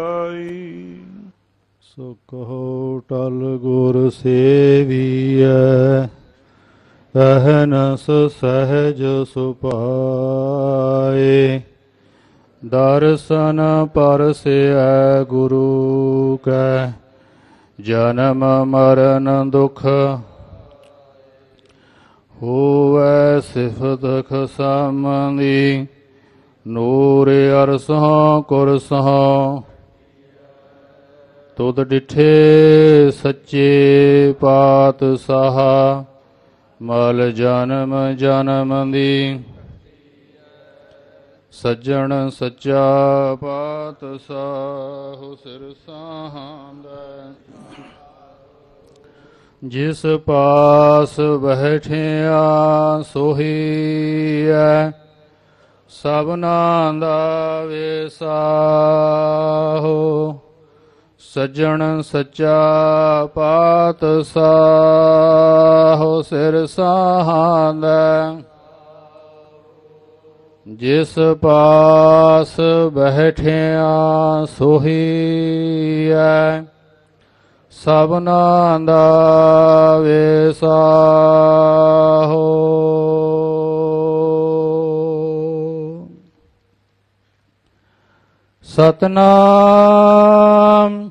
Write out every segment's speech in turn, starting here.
ਆਈ। ਸੋ ਕਹੋ, ਟਲ ਗੁਰ ਸੇਵੀਐ ਅਹਨਸ ਸਹਿਜ ਸੁਪਾਏ ਦਰਸ਼ਨ ਪਰਸਿਐ ਗੁਰੂ ਕੈ, ਜਨਮ ਮਰਨ ਦੁਖ ਹੋਵੈ ਸਿਫਤ ਖਸਮਦੀ, ਨੂਰ ਅਰਸੋਂ ਕੁਰਸੋਂ ਤੁਧ ਡਿਠੇ ਸੱਚੇ ਪਾਤਸ਼ਾਹ, ਮਲ ਜਨਮ ਜਨਮ ਦੀ। ਸੱਜਣ ਸੱਚਾ ਪਾਤਸ਼ਾਹ ਸਿਰ ਸਾਹਾਂਦਾ। ਜਿਸ ਪਾਸ ਬਹਿਠਿਆ ਸੋਹੀਐ ਸਭਨਾ ਦਾ ਵੇਸਾਹੋ ਸੱਜਣ ਸੱਚਾ ਪਾਤਸ਼ਾਹ ਸਿਰ ਸਾਹਾਂਦਾ। ਜਿਸ ਪਾਸ ਬਹਿਠਿਆ ਸੋਹੀਐ ਸਭਨਾ ਦਾ ਵੇਸਾਹੋ। ਸਤਨਾਮ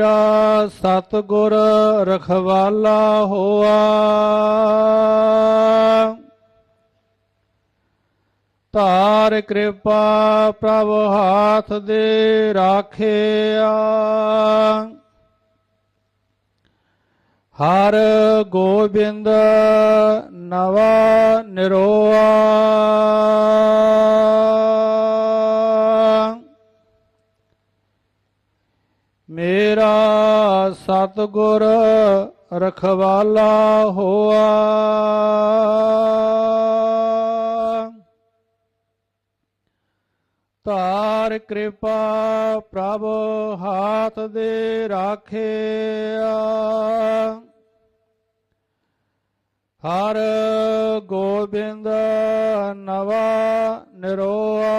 ਮੇਰਾ ਸਤਗੁਰ ਰਖਵਾਲਾ ਹੋਆ। ਧਾਰ ਕਿਰਪਾ ਪ੍ਰਭ ਹਾਥ ਦੇ ਰਾਖਿਆ। ਹਰ ਗੋਬਿੰਦ ਨਵਾ ਨਿਰੋਆ। ਸਤਗੁਰ ਰਖਵਾਲਾ ਹੋਆ। ਧਾਰ ਕਿਰਪਾ ਪ੍ਰਭ ਹਾਥ ਦੇ ਰਾਖਿਆ। ਹਰ ਗੋਬਿੰਦ ਨਵਾ ਨਿਰੋਆ।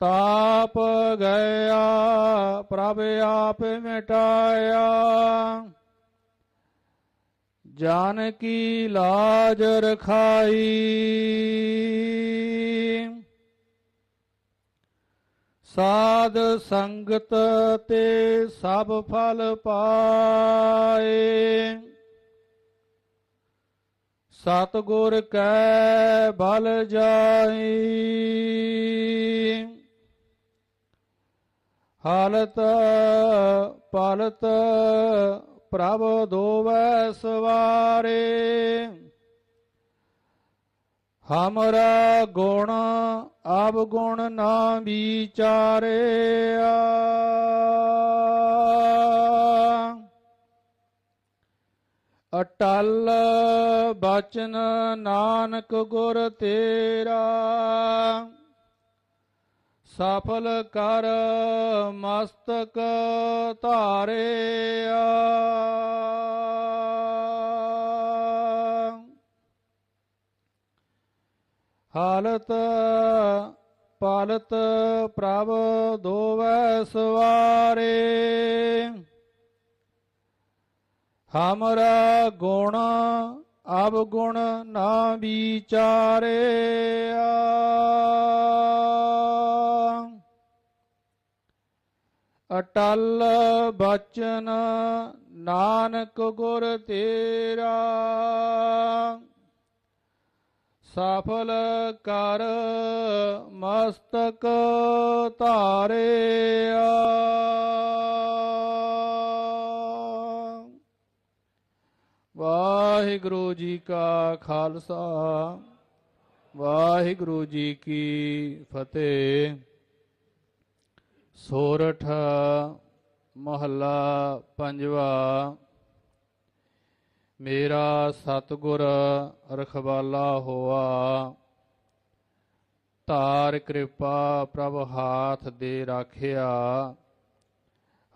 ਤਾਪ ਗਿਆ, ਪ੍ਰਭ ਆਪ ਮਿਟਾਇਆ। ਜਾਨ ਕੀ ਲਾਜ ਰਖਾਈ। ਸਾਧ ਸੰਗਤ ਤੇ ਸਭ ਫਲ ਪਾਏ। ਸਤਗੁਰ ਕੈ ਬਲ ਜਾਈ। ਹਾਲਤ ਪਾਲਤ ਪ੍ਰਭ ਦੋਵੈ ਸਵਾਰੇ। ਹਮਰਾ ਗੁਣ ਆਬ ਗੁਣ ਨਾ ਵਿਚਾਰਿਆ। ਅਟਲ ਬਚਨ ਨਾਨਕ ਗੁਰ ਤੇਰਾ। ਸਫਲ ਕਰ ਮਸਤਕ ਧਾਰਿਆ। ਹਾਲਤ ਪਾਲਤ ਪ੍ਰਭ ਦੋਵੈ ਸਵਾਰੇ। ਹਮਰਾ ਗੁਣ ਅਬ ਗੁਣ ਨਾ ਵਿਚਾਰਿਆ ਅਟਲ ਬਚਨ ਨਾਨਕ ਗੁਰ ਤੇਰਾ। ਸਫਲ ਕਰ ਮਸਤਕ ਧਾਰਿਆ ਵਾਹਿਗੁਰੂ ਜੀ ਕਾ ਖਾਲਸਾ, ਵਾਹਿਗੁਰੂ ਜੀ ਕੀ ਫਤਿਹ। ਸੋਰਠ ਮਹੱਲਾ ਪੰਜਵਾ, ਮੇਰਾ ਸਤਿਗੁਰ ਰਖਵਾਲਾ ਹੋਆ। ਧਾਰ ਕਿਰਪਾ ਪ੍ਰਭ ਹਾਥ ਦੇ ਰਾਖਿਆ,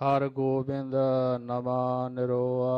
ਹਰ ਗੋਬਿੰਦ ਨਮਾ ਨਿਰੋਆ।